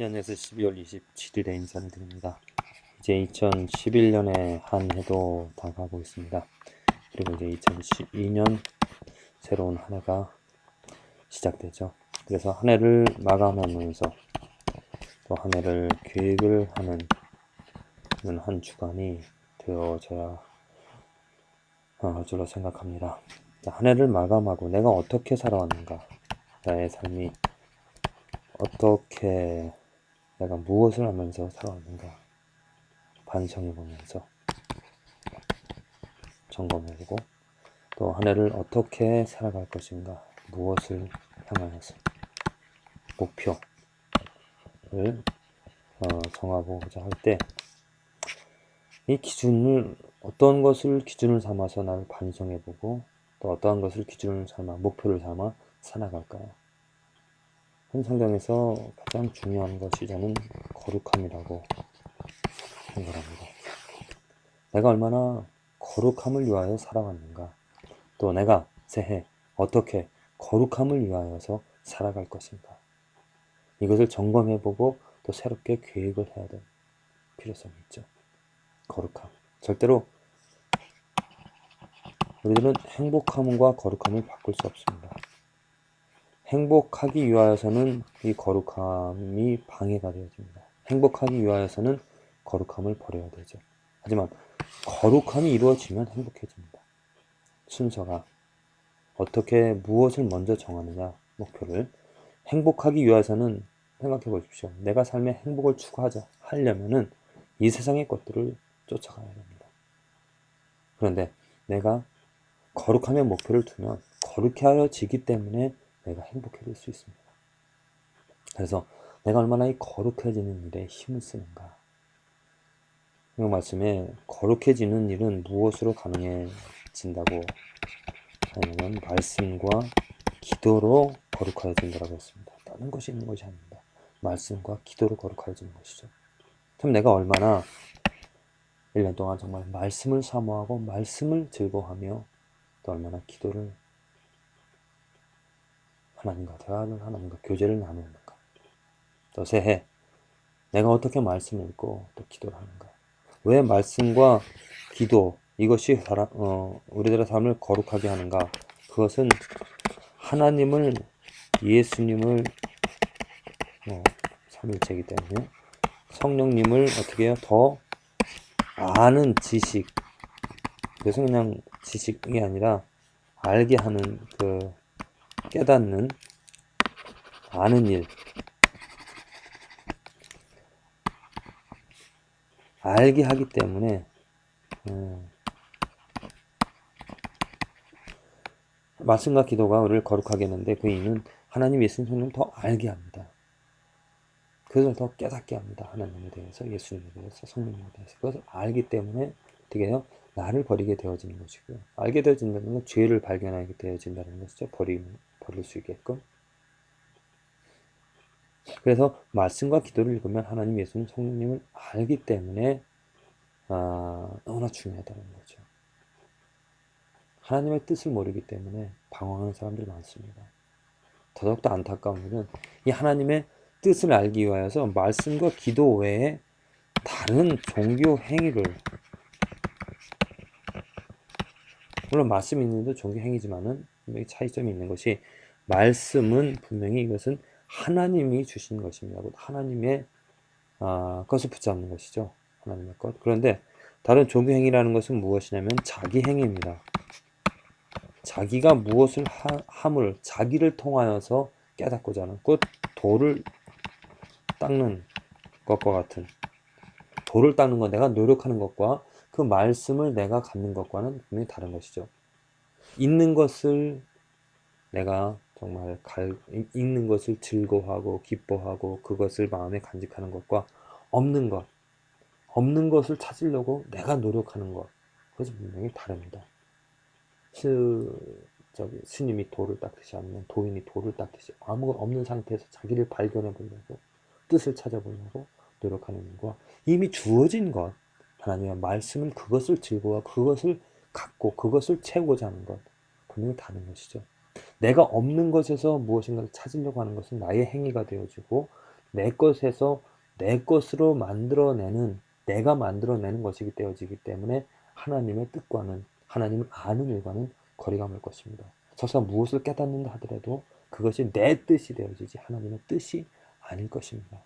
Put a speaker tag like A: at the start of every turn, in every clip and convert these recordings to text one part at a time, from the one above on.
A: 네, 안녕하세요. 12월 27일에 인사를 드립니다. 이제 2011년의 한 해도 다가고 있습니다. 그리고 이제 2012년 새로운 한 해가 시작되죠. 그래서 한 해를 마감하면서 또 한 해를 계획을 하는 한 주간이 되어져야 할 줄로 생각합니다. 자, 한 해를 마감하고 내가 어떻게 살아왔는가, 나의 삶이 어떻게 내가 무엇을 하면서 살아왔는가 반성해 보면서 점검해보고 또 한 해를 어떻게 살아갈 것인가 무엇을 향하여서 목표를 어, 정하고자 할 때 이 기준을 어떤 것을 기준을 삼아서 나를 반성해보고 또 어떠한 것을 기준을 삼아 목표를 삼아 살아갈까요? 현 성경에서 가장 중요한 것이 저는 거룩함이라고 생각합니다. 내가 얼마나 거룩함을 위하여 살아왔는가, 또 내가 새해 어떻게 거룩함을 위하여서 살아갈 것인가, 이것을 점검해보고 또 새롭게 계획을 해야 될 필요성이 있죠. 거룩함. 절대로 우리들은 행복함과 거룩함을 바꿀 수 없습니다. 행복하기 위하여서는 이 거룩함이 방해가 되어집니다. 행복하기 위하여서는 거룩함을 버려야 되죠. 하지만 거룩함이 이루어지면 행복해집니다. 순서가 어떻게 무엇을 먼저 정하느냐 목표를 행복하기 위해서는 생각해 보십시오. 내가 삶의 행복을 추구하자 하려면은 이 세상의 것들을 쫓아가야 됩니다. 그런데 내가 거룩함의 목표를 두면 거룩해 하여지기 때문에 내가 행복해질 수 있습니다. 그래서 내가 얼마나 이 거룩해지는 일에 힘을 쓰는가. 이 말씀에 거룩해지는 일은 무엇으로 가능해진다고 하냐면 말씀과 기도로 거룩해진다고 했습니다. 다른 것이 있는 것이 아닙니다. 말씀과 기도로 거룩해지는 것이죠. 그럼 내가 얼마나 1년 동안 정말 말씀을 사모하고 말씀을 즐거워하며 또 얼마나 기도를 하나님과 대화를 하나님과 교제를 나누는가. 또 새해 내가 어떻게 말씀을 읽고 또 기도를 하는가. 왜 말씀과 기도 이것이 사람, 어, 우리들의 삶을 거룩하게 하는가? 그것은 하나님을 예수님을 어, 삼일체이기 때문에 성령님을 어떻게 해요? 더 아는 지식. 그래서 그냥 지식이 아니라 알게 하는 그 깨닫는 아는 일 알게 하기 때문에 음, 말씀과 기도가 우리를 거룩하게 했는데 그 이유는 하나님 예수님 성령을 더 알게 합니다. 그것을 더 깨닫게 합니다. 하나님에 대해서 예수님에 대해서 성령님에 대해서 그것을 알기 때문에 어떻게 해요? 나를 버리게 되어지는 것이고요. 알게 되어진다는 건 죄를 발견하게 되어진다는 것이죠. 버리, 버릴 수 있게끔. 그래서 말씀과 기도를 읽으면 하나님 예수님 성령님을 알기 때문에 아, 너무나 중요하다는 거죠. 하나님의 뜻을 모르기 때문에 방황하는 사람들이 많습니다. 더더욱더 안타까운 일은 이 하나님의 뜻을 알기 위하여서 말씀과 기도 외에 다른 종교 행위를 물론 말씀이 있는데 종교 행위지만은 분명히 차이점이 있는 것이 말씀은 분명히 이것은 하나님이 주신 것입니다. 하나님의 아, 것을 붙잡는 것이죠. 하나님의 것. 그런데 다른 종교 행위라는 것은 무엇이냐면 자기 행위입니다. 자기가 무엇을 하, 함을 자기를 통하여서 깨닫고자 하는 곧 돌을 닦는 것과 같은 돌을 닦는 것 내가 노력하는 것과 그 말씀을 내가 갖는 것과는 분명히 다른 것이죠. 있는 것을 내가 정말 갈, 읽는 것을 즐거워하고 기뻐하고 그것을 마음에 간직하는 것과 없는 것, 없는 것을 찾으려고 내가 노력하는 것, 그것은 분명히 다릅니다. 스, 저기, 스님이 돌을 닦듯이 아니면 도인이 돌을 닦듯이 아무것 없는 상태에서 자기를 발견해 보려고 뜻을 찾아보려고 노력하는 것과 이미 주어진 것, 하나님의 말씀은 그것을 즐거워 그것을 갖고 그것을 채우고자 하는 것, 분명히 다른 것이죠. 내가 없는 것에서 무엇인가를 찾으려고 하는 것은 나의 행위가 되어지고 내 것에서 내 것으로 만들어내는 내가 만들어내는 것이기 되어지기 때문에 하나님의 뜻과는 하나님을 아는 일과는 거리가 멀 것입니다. 저서 무엇을 깨닫는다 하더라도 그것이 내 뜻이 되어지지 하나님의 뜻이 아닐 것입니다.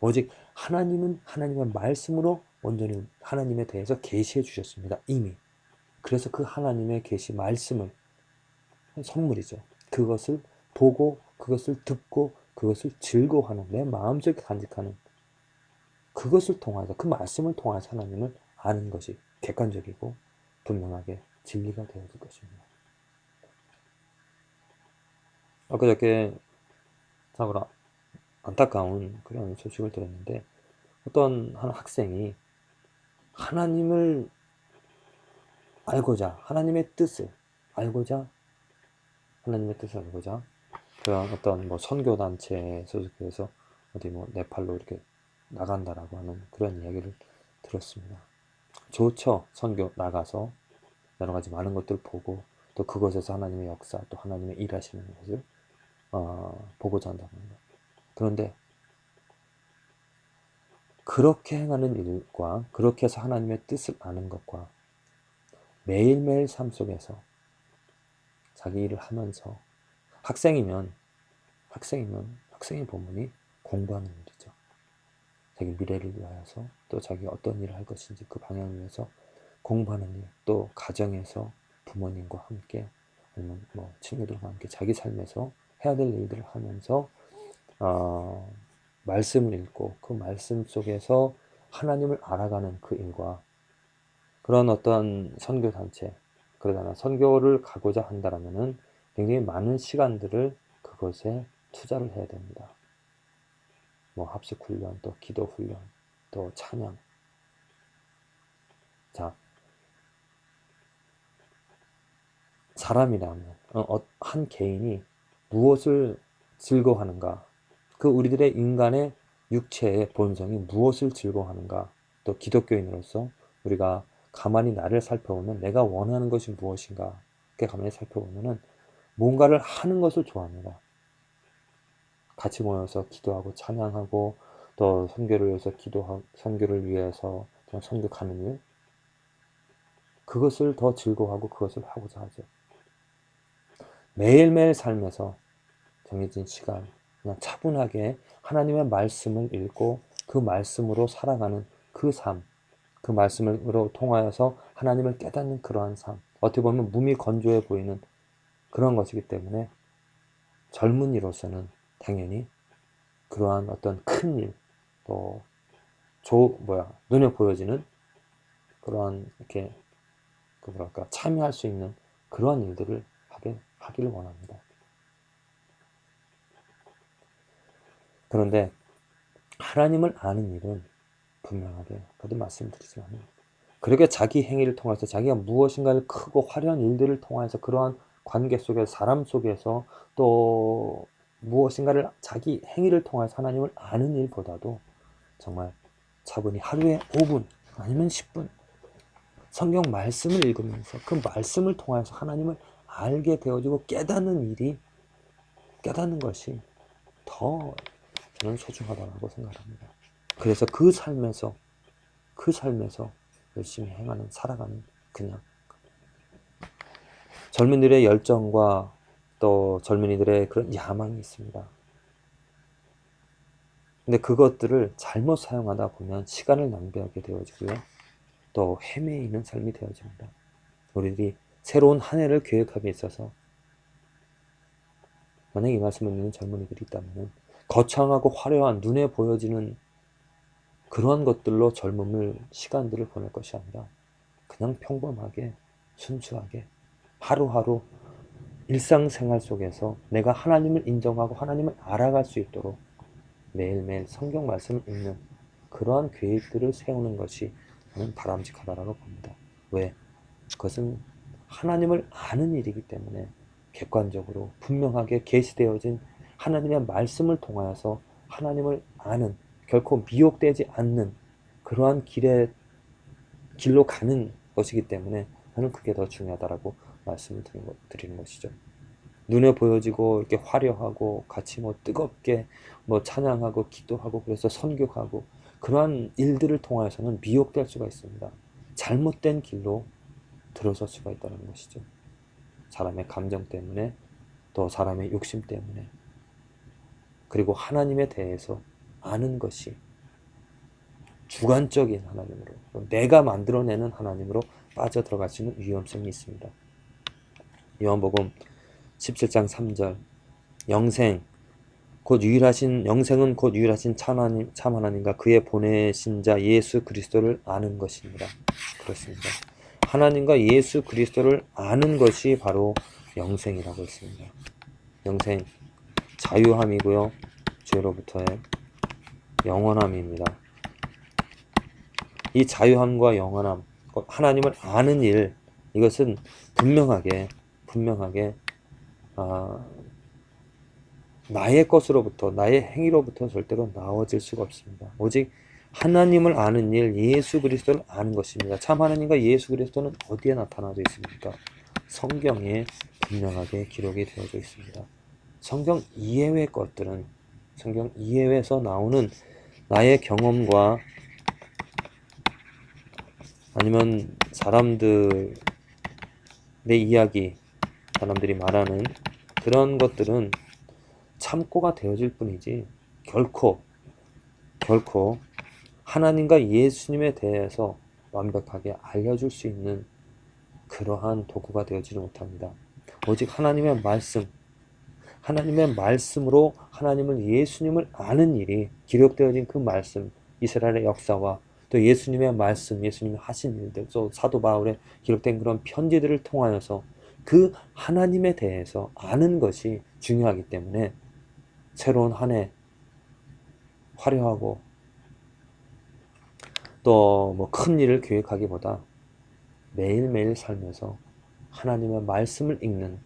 A: 오직 하나님은 하나님의 말씀으로 온전히 하나님에 대해서 계시해 주셨습니다. 이미. 그래서 그 하나님의 계시 말씀을 선물이죠. 그것을 보고 그것을 듣고 그것을 즐거워하는 내 마음속에 간직하는 그것을 통해서 그 말씀을 통해서 하나님을 아는 것이 객관적이고 분명하게 진리가 되어질 것입니다. 엊그저께 참으로 안타까운 그런 소식을 들었는데 어떤 한 학생이 하나님을 알고자 하나님의 뜻을 알고자 하나님의 뜻을 알고자 그런 어떤 뭐 선교 단체에 소속해서 어디 뭐 네팔로 이렇게 나간다라고 하는 그런 이야기를 들었습니다. 좋죠. 선교 나가서 여러 가지 많은 것들 보고 또 그것에서 하나님의 역사 또 하나님의 일하시는 것을 어, 보고자 한다는 것. 그런데 그렇게 행하는 일과 그렇게 해서 하나님의 뜻을 아는 것과 매일매일 삶 속에서 자기 일을 하면서 학생이면 학생이면 학생의 본문이 공부하는 일이죠. 자기 미래를 위하여서 또 자기 어떤 일을 할 것인지 그 방향을 위해서 공부하는 일, 또 가정에서 부모님과 함께 아니면 뭐 친구들과 함께 자기 삶에서 해야 될 일들을 하면서 어, 말씀을 읽고 그 말씀 속에서 하나님을 알아가는 그 일과 그런 어떤 선교 단체 그러다가 선교를 가고자 한다라면은 굉장히 많은 시간들을 그것에 투자를 해야 됩니다. 뭐 합숙 훈련, 또 기도 훈련, 또 찬양. 자, 사람이라면 어, 어, 한 개인이 무엇을 즐거워하는가? 그 우리들의 인간의 육체의 본성이 무엇을 즐거워하는가? 또 기독교인으로서 우리가 가만히 나를 살펴보면 내가 원하는 것이 무엇인가? 이렇게 가만히 살펴보면은 뭔가를 하는 것을 좋아합니다. 같이 모여서 기도하고 찬양하고 또 선교를 위해서 기도하 선교를 위해서 선교 가는 일 그것을 더 즐거워하고 그것을 하고자 하죠. 매일매일 삶에서 정해진 시간 그냥 차분하게 하나님의 말씀을 읽고 그 말씀으로 살아가는 그 삶, 그 말씀으로 통하여서 하나님을 깨닫는 그러한 삶, 어떻게 보면 몸이 건조해 보이는 그런 것이기 때문에 젊은이로서는 당연히 그러한 어떤 큰 일, 또, 조, 뭐야, 눈에 보여지는 그러한, 이렇게, 그 뭐랄까, 참여할 수 있는 그러한 일들을 하게, 하기를 원합니다. 그런데, 하나님을 아는 일은 분명하게, 거듭 말씀드리지만, 그렇게 자기 행위를 통해서 자기가 무엇인가를 크고 화려한 일들을 통해서 그러한 관계 속에서 사람 속에서 또 무엇인가를 자기 행위를 통해서 하나님을 아는 일보다도 정말 차분히 하루에 5분 아니면 10분 성경 말씀을 읽으면서 그 말씀을 통해서 하나님을 알게 되어지고 깨닫는 일이 깨닫는 것이 더 저는 소중하다고 생각합니다. 그래서 그 삶에서 그 삶에서 열심히 행하는 살아가는 그냥 젊은이들의 열정과 또 젊은이들의 그런 야망이 있습니다. 근데 그것들을 잘못 사용하다 보면 시간을 낭비하게 되어지고요. 또 헤매이는 삶이 되어집니다. 우리들이 새로운 한 해를 계획하기에 있어서 만약 이 말씀을 듣는 젊은이들이 있다면 거창하고 화려한 눈에 보여지는 그러한 것들로 젊음을 시간들을 보낼 것이 아니라 그냥 평범하게 순수하게 하루하루 일상생활 속에서 내가 하나님을 인정하고 하나님을 알아갈 수 있도록 매일매일 성경 말씀을 읽는 그러한 계획들을 세우는 것이 저는 바람직하다라고 봅니다. 왜? 그것은 하나님을 아는 일이기 때문에 객관적으로 분명하게 계시되어진 하나님의 말씀을 통하여서 하나님을 아는 결코 미혹되지 않는 그러한 길에 길로 가는 것이기 때문에 저는 그게 더 중요하다라고 말씀을 드리는, 것이죠. 눈에 보여지고 이렇게 화려하고 같이 뭐 뜨겁게 뭐 찬양하고 기도하고 그래서 선교하고 그러한 일들을 통하여서는 미혹될 수가 있습니다. 잘못된 길로 들어설 수가 있다는 것이죠. 사람의 감정 때문에 또 사람의 욕심 때문에 그리고 하나님에 대해서 아는 것이 주관적인 하나님으로 내가 만들어내는 하나님으로 빠져들어갈 수 있는 위험성이 있습니다. 요한복음 17장 3절 영생 곧 유일하신 영생은 곧 유일하신 참 하나님 참 하나님과 그의 보내신 자 예수 그리스도를 아는 것입니다. 그렇습니다. 하나님과 예수 그리스도를 아는 것이 바로 영생이라고 했습니다. 영생 자유함이고요. 죄로부터의 영원함입니다. 이 자유함과 영원함, 하나님을 아는 일, 이것은 분명하게, 분명하게, 아, 나의 것으로부터, 나의 행위로부터 절대로 나와질 수가 없습니다. 오직 하나님을 아는 일, 예수 그리스도를 아는 것입니다. 참 하나님과 예수 그리스도는 어디에 나타나져 있습니까? 성경에 분명하게 기록이 되어져 있습니다. 성경 이외의 것들은 성경 이외에서 나오는 나의 경험과 아니면 사람들의 이야기, 사람들이 말하는 그런 것들은 참고가 되어질 뿐이지 결코 결코 하나님과 예수님에 대해서 완벽하게 알려줄 수 있는 그러한 도구가 되어지지 못합니다. 오직 하나님의 말씀, 하나님의 말씀으로 하나님을 예수님을 아는 일이 기록되어진 그 말씀, 이스라엘의 역사와 또 예수님의 말씀, 예수님이 하신 일들, 또 사도 바울의 기록된 그런 편지들을 통하여서 그 하나님에 대해서 아는 것이 중요하기 때문에 새로운 한 해 화려하고 또 뭐 큰 일을 계획하기보다 매일매일 살면서 하나님의 말씀을 읽는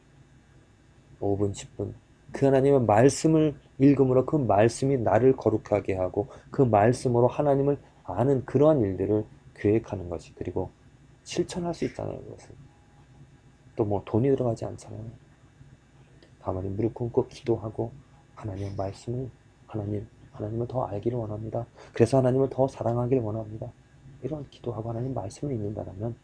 A: 5분, 10분 그 하나님의 말씀을 읽음으로 그 말씀이 나를 거룩하게 하고 그 말씀으로 하나님을 아는 그러한 일들을 계획하는 것이 그리고 실천할 수 있잖아요 그것을. 또 뭐 돈이 들어가지 않잖아요. 가만히 무릎 꿇고 기도하고 하나님의 말씀을 하나님 하나님을 더 알기를 원합니다. 그래서 하나님을 더 사랑하기를 원합니다. 이런 기도하고 하나님 말씀을 읽는다면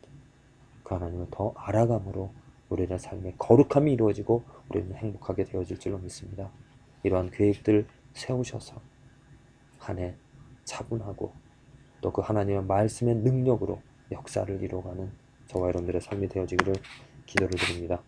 A: 그 하나님을 더 알아감으로 우리의 삶의 거룩함이 이루어지고 우리는 행복하게 되어질 줄로 믿습니다. 이러한 계획들 세우셔서 한 해 차분하고 또 그 하나님의 말씀의 능력으로 역사를 이루어가는 저와 여러분들의 삶이 되어지기를 기도를 드립니다.